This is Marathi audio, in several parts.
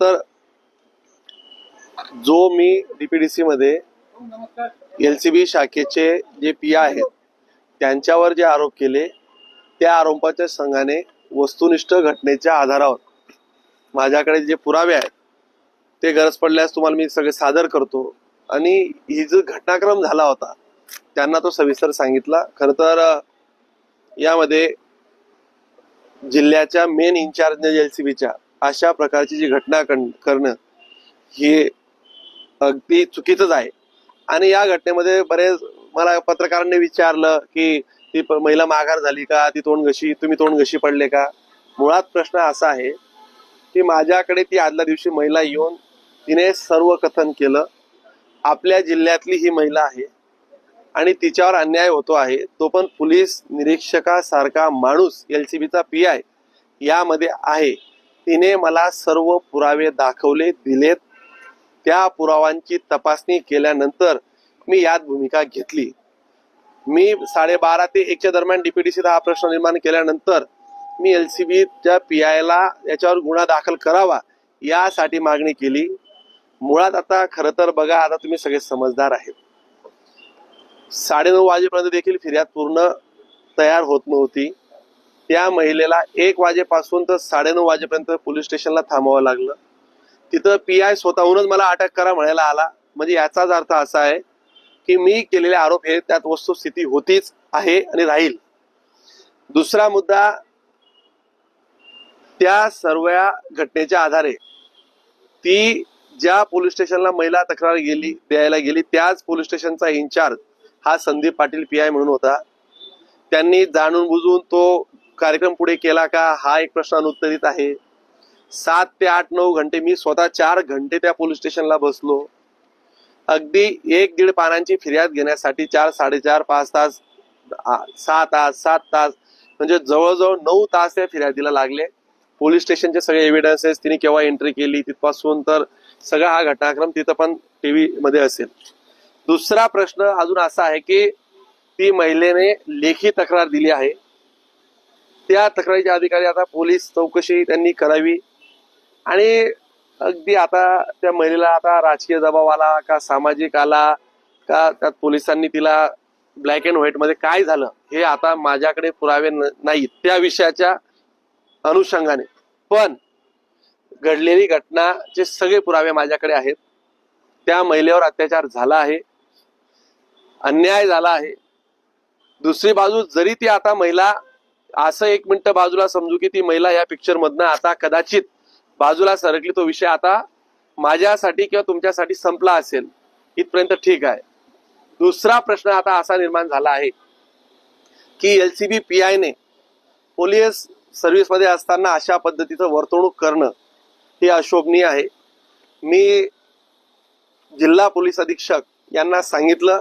तर जो मी डीपीडीसी मध्ये एल सी बी शाखेचे जे पी आहेत त्यांच्यावर जे आरोप केले त्या आरोपाच्या संघाने वस्तुनिष्ठ घटनेच्या आधारावर माझ्याकडे जे पुरावे आहेत ते गरज पडल्यास तुम्हाला मी सगळे सादर करतो. आणि ही जो घटनाक्रम झाला होता त्यांना तो सविस्तर सांगितला. खर तर यामध्ये जिल्ह्याच्या main in charge L C बीच्या अशा प्रकारची जी घटना करणं हे अगदी चुकीचंच आहे. आणि या घटनेमध्ये बरेच मला पत्रकारांनी विचारलं की ती प- महिला माघार झाली का? ती तोंड घशी तुम्ही तोंड घशी पडले का? मुळात प्रश्न असा आहे की माझ्याकडे ती आदल्या दिवशी महिला येऊन तिने सर्व कथन केलं. आपल्या जिल्ह्यातली ही महिला आहे आणि तिच्यावर अन्याय होतो आहे. तो पण पोलीस निरीक्षकासारखा माणूस एल सी बीचा पी आय यामध्ये आहे. तिने मला सर्व पुरावे दाखवले दिलेत. त्या पुरावांची तपासणी केल्यानंतर मी यात भूमिका घेतली. मी साडेबारा ते एकच्या दरम्यान डीपीडीसीचा हा प्रश्न निर्माण केल्यानंतर मी एल सी बीच्या पी आयला याच्यावर गुन्हा दाखल करावा यासाठी मागणी केली. मुळात आता खरं तर बघा आता तुम्ही सगळे समजदार आहेत. साडेनऊ वाजेपर्यंत देखील फिर्याद पूर्ण तयार होत नव्हती. त्या महिलेला एक वाजेपासून तर साडेनऊ वाजेपर्यंत पोलीस स्टेशनला थांबावं लागलं. तिथं पी आय स्वतःहूनच मला अटक करा म्हणायला आला. म्हणजे याचाच अर्थ असा आहे की मी केलेले आरोप हे त्यात वस्तुस्थिती होतीच आहे आणि राहील. दुसरा मुद्दा त्या सर्व घटनेच्या आधारे ती ज्या पोलीस स्टेशनला महिला तक्रार गेली द्यायला गेली त्याच पोलीस स्टेशनचा इन्चार्ज हा संदीप पाटील पी आय म्हणून होता. त्यांनी जाणून बुजून तो कार्यक्रम पुढे केला का? हा एक प्रश्न अनुत्तरित आहे. सात ते आठ नऊ घंटे मी स्वतः चार घंटे त्या पोलीस स्टेशनला बसलो. अगदी एक दीड पानांची फिर्याद घेण्यासाठी चार साडेचार पाच तास सात सहा तास सात तास म्हणजे जवळजवळ नऊ तास त्या फिर्यादीला लागले. पोलीस स्टेशनचे सगळे एव्हिडन्सेस तिने केव्हा एंट्री केली तिथपासून तर सगळा हा घटनाक्रम तिथं पण टीव्ही मध्ये असेल. दुसरा प्रश्न अजून असा आहे की ती महिलेने लेखी तक्रार दिली आहे. त्या तक्रारीचे अधिकारी आता पोलीस चौकशी त्यांनी करावी. आणि अगदी आता त्या महिलेला आता राजकीय दबाव आला का सामाजिक आला का त्यात पोलिसांनी तिला ब्लॅक अँड व्हाईटमध्ये काय झालं हे आता माझ्याकडे पुरावे न- नाहीत. त्या विषयाच्या अनुषंगाने. पण घडलेली घटनाचे सगळे पुरावे माझ्याकडे आहेत. त्या महिलेवर अत्याचार झाला आहे. अन्याय झाला आहे. दुसरी बाजू जरी ती आता महिला असं एक मिनिट बाजूला समजू की ती महिला या पिक्चर मधनं आता कदाचित बाजूला सरकली तो विषय आता माझ्यासाठी किंवा तुमच्यासाठी संपला असेल. इथपर्यंत ठीक आहे. दुसरा प्रश्न आता असा निर्माण झाला आहे की एल सी बी पी आयने पोलीस सर्व्हिसमध्ये असताना अशा पद्धतीचं वर्तवणूक करणं हे अशोभनीय आहे. मी जिल्हा पोलीस अधीक्षक यांना सांगितलं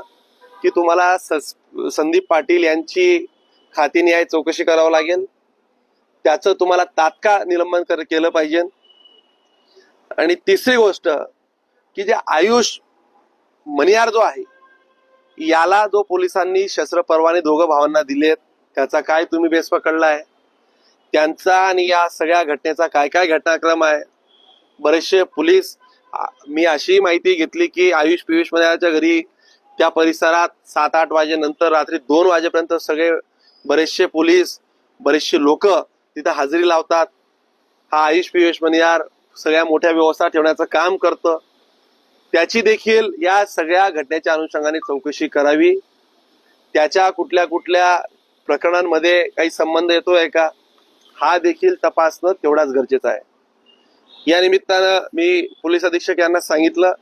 की तुम्हाला संदीप पाटील यांची खातेनिहाय चौकशी करावं लागेल. त्याचं तुम्हाला तात्काळ निलंबन कर केलं पाहिजे. आणि तिसरी गोष्ट की जे आयुष मनियार जो आहे याला जो पोलिसांनी शस्त्र परवाने दोघं भावांना दिलेत त्याचा काय तुम्ही बेस पकडलाय त्यांचा आणि या सगळ्या घटनेचा काय काय घटनाक्रम आहे? बरेचसे पोलीस मी अशी माहिती घेतली की आयुष पियुष मनियारच्या घरी त्या परिसरात सात आठ वाजेनंतर रात्री दोन वाजेपर्यंत सगळे बरेचसे पोलीस बरेचसे लोक तिथं हजेरी लावतात. हा आयुष पियुष मनियार सगळ्या मोठ्या व्यवस्था ठेवण्याचं काम करतं. त्याची देखील या सगळ्या घटनेच्या अनुषंगाने चौकशी करावी. त्याच्या कुठल्या कुठल्या प्रकरणांमध्ये काही संबंध येतोय का? हा देखील तपासणं तेवढाच गरजेचं आहे. या निमित्तानं मी पोलीस अधीक्षक यांना सांगितलं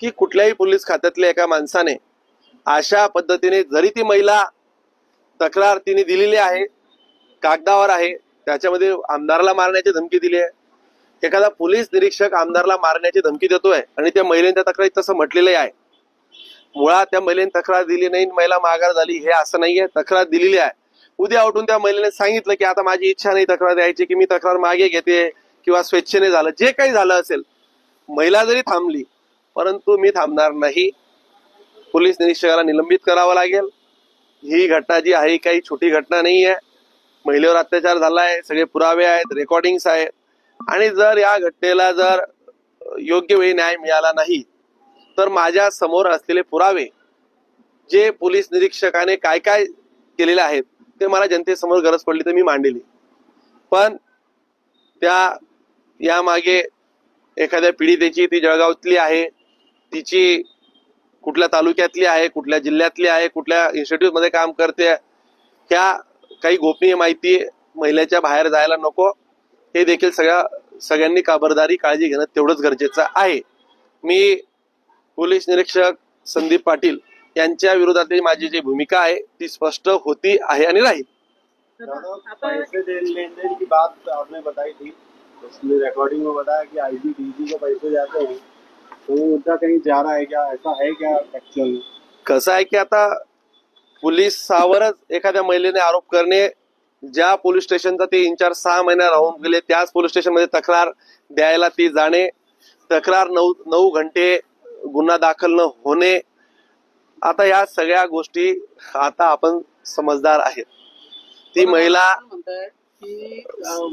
की कुठल्याही पोलीस खात्यातल्या एका माणसाने अशा पद्धतीने जरी ती महिला तक्रार तिने दिलेली आहे. कागदावर आहे. त्याच्यामध्ये आमदाराला मारण्याची धमकी दिली आहे. एखादा पोलीस निरीक्षक आमदारला मारण्याची धमकी देतोय आणि त्या महिलेने त्या तक्रारीत तसं म्हटलेलं आहे. मुळात त्या महिलेने तक्रार दिली नाही महिला माघार झाली हे असं नाहीये. तक्रार दिलेली आहे. उद्या उठून त्या महिलेने सांगितलं की आता माझी इच्छा नाही तक्रार द्यायची की मी तक्रार मागे घेते किंवा स्वेच्छेने झालं. जे काही झालं असेल महिला जरी थांबली परंतु मी थांबणार नाही. पोलीस निरीक्षकाला निलंबित करावं लागेल. ही घटना जी आहे काही छोटी घटना नाही आहे. महिलेवर अत्याचार झाला आहे सगळे पुरावे आहेत रेकॉर्डिंग्स आहेत. आणि जर या घटनेला जर योग्य वेळी न्याय मिळाला नाही तर माझ्यासमोर असलेले पुरावे जे पोलीस निरीक्षकाने काय काय केलेले आहेत ते मला जनतेसमोर गरज पडली तर मी मांडलेली पण त्या यामागे एखाद्या पीडितेची ती जळगावातली आहे तिची कुठल्या तालुक्यातली आहे कुठल्या जिल्ह्यातली आहे कुठल्या इन्स्टिट्यूटमध्ये काम करते ह्या काही गोपनीय माहिती महिलेच्या बाहेर जायला नको. हे देखील सगळ्या सगळ्यांनी खबरदारी काळजी घेणं तेवढंच गरजेचं आहे. मी पोलीस निरीक्षक संदीप पाटील यांच्या विरोधातली माझी जी भूमिका आहे ती स्पष्ट होती आहे आणि राहील. की बात आपने बताई थी. रिकॉर्डिंग में बताया कि आईजी डीजी को पैसे जाते हैं. तो कहीं जा रहा है क्या? ऐसा है क्या एक्चुअल कसं आहे की आता पोलिसावरच एखाद्या महिलेने आरोप करणे ज्या पोलीस स्टेशनचा ते इन्चार्ज सहा महिना राहून गेले त्याच पोलीस स्टेशनमध्ये तक्रार द्यायला ती जाणे तक्रार नऊ नऊ घंटे गुन्हा दाखल न होणे आता या सगळ्या गोष्टी आता आपण समजदार आहेत. ती महिला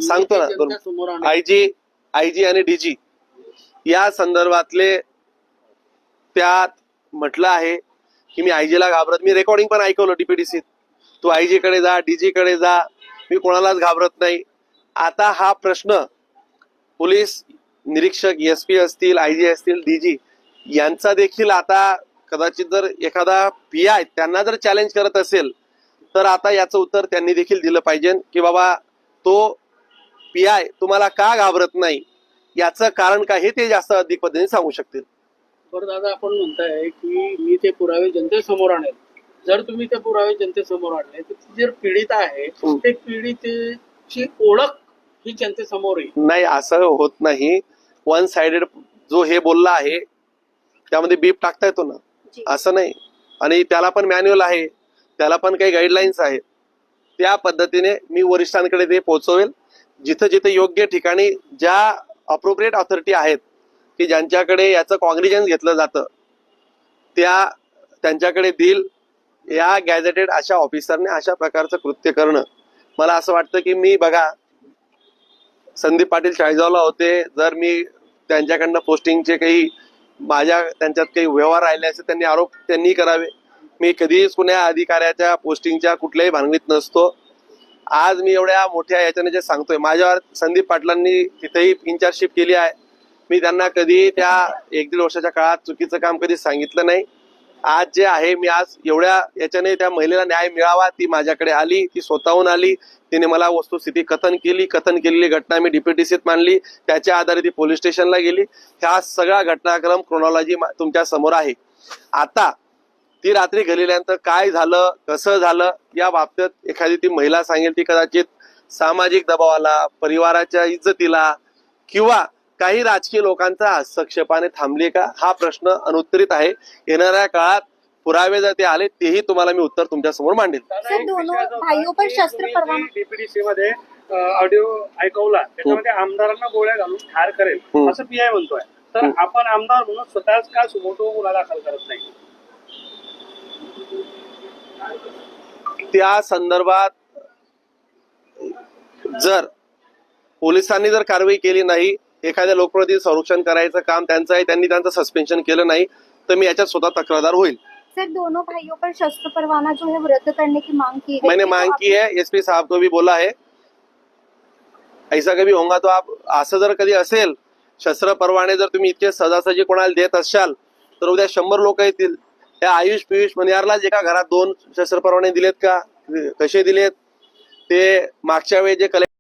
सांगतो ना. आयजी आयजी आणि डीजी. या संदर्भातले त्यात म्हटलं आहे की मी आयजीला घाबरत मी रेकॉर्डिंग पण ऐकवलं डीपीडीसीत तू. आयजीकडे जा डीजीकडे जा मी कोणालाच घाबरत नाही. आता हा प्रश्न पोलीस निरीक्षक एस पी असतील आयजी असतील डीजी यांचा देखील आता कदाचित जर एखादा पी आय त्यांना जर चॅलेंज करत असेल तर आता याचं उत्तर त्यांनी देखील दिलं पाहिजे की बाबा तो पी आय तुम्हाला का घाबरत नाही? याचं कारण काय हे ते जास्त अधिक पद्धतीने सांगू शकतील. बरं दादा आपण म्हणताय की मी ते पुरावे जनतेसमोर आणेल. जर तुम्ही ते पुरावे जनतेसमोर आणले तर ती जर पीडित आहे हं. ते पीडितेची ओळख ही जनतेसमोर येईल. नाही असं होत नाही. वन साइडेड जो हे बोलला आहे त्यामध्ये बीप टाकता येतो ना. असं नाही. आणि त्याला पण मॅन्युअल आहे. त्याला पण काही गाईडलाईन्स आहेत. त्या पद्धतीने मी वरिष्ठांकडे ते पोहोचवेल. जिथं जिथं योग्य ठिकाणी ज्या अप्रोप्रिएट ऑथॉरिटी आहेत की ज्यांच्याकडे याचं कॉग्निजन्स घेतलं जातं त्या त्यांच्याकडे देईल या गॅझेटेड अशा ऑफिसरने अशा प्रकारचं कृत्य करणं. मला असं वाटतं की मी बघा संदीप पाटील चाळीसगावला होते जर मी त्यांच्याकडनं पोस्टिंगचे काही माझ्या त्यांच्यात काही व्यवहार राहिले असेल त्यांनी आरोप त्यांनी करावे. मी कधीच कुण्या अधिकाऱ्याच्या पोस्टिंगच्या कुठल्याही भानगडीत नसतो. आज मी एवढ्या मोठ्या याच्याने जे सांगतोय माझ्यावर संदीप पाटलांनी तिथेही इन्चार्जशिप केली आहे. मी त्यांना कधी त्या एक दीड वर्षाच्या काळात चुकीचं काम कधी सांगितलं नाही. आज जे आहे मी आज एवढ्या याच्याने त्या महिलेला न्याय मिळावा ती माझ्याकडे आली ती स्वतःहून आली तिने मला वस्तुस्थिती कथन केली कथन केलेली घटना मी डीपीटीसीत मांडली त्याच्या आधारे ती पोलीस स्टेशनला गेली. ह्या सगळा घटनाक्रम क्रोनॉलॉजी तुमच्यासमोर आहे. आता ती रात्री गेलेल्यानंतर काय झालं कसं झालं या बाबतीत एखादी ती महिला सांगेल ती कदाचित सामाजिक दबावाला परिवाराच्या इज्जतीला किंवा काही राजकीय लोकांचा हस्तक्षेपाने थांबली का? हा प्रश्न अनुत्तरित आहे. येणाऱ्या काळात पुरावे जर ते आले तेही तुम्हाला मी उत्तर तुमच्यासमोर मांडेल ऑडिओ ऐकवला त्याच्यामध्ये आमदारांना गोळ्या घालून ठार करेल. असं पीआय म्हणतोय. तर. आपण आमदार म्हणून स्वतःच का सुमोटो गुन्हा दाखल करत नाही? त्या संदर्भात जर पोलिसांनी जर कारवाई केली नाही एखाद्या लोकप्रतिनिधी संरक्षण करायचं काम त्यांचं आहे त्यांनी त्यांचं सस्पेन्शन केलं नाही तर मी याच्यात स्वतः तक्रारदार होईल. सर दोनों भाइयों पर शस्त्र परवाना जो है वो रद्द करने की मांग की गई मैंने मांग की है एसपी साहब को भी बोला है। ऐसा कभी होगा तो आप असं जर कधी असेल शस्त्र परवाने जर तुम्ही इतके सहजासहजी कोणाला देत असाल तर उद्या शंभर लोक येतील. त्या आयुष पियुष मनियारलाच एका घरात दोन शस्त्र परवाने दिलेत का? कसे दिलेत? ते मागच्या वेळी जे कलेक्ट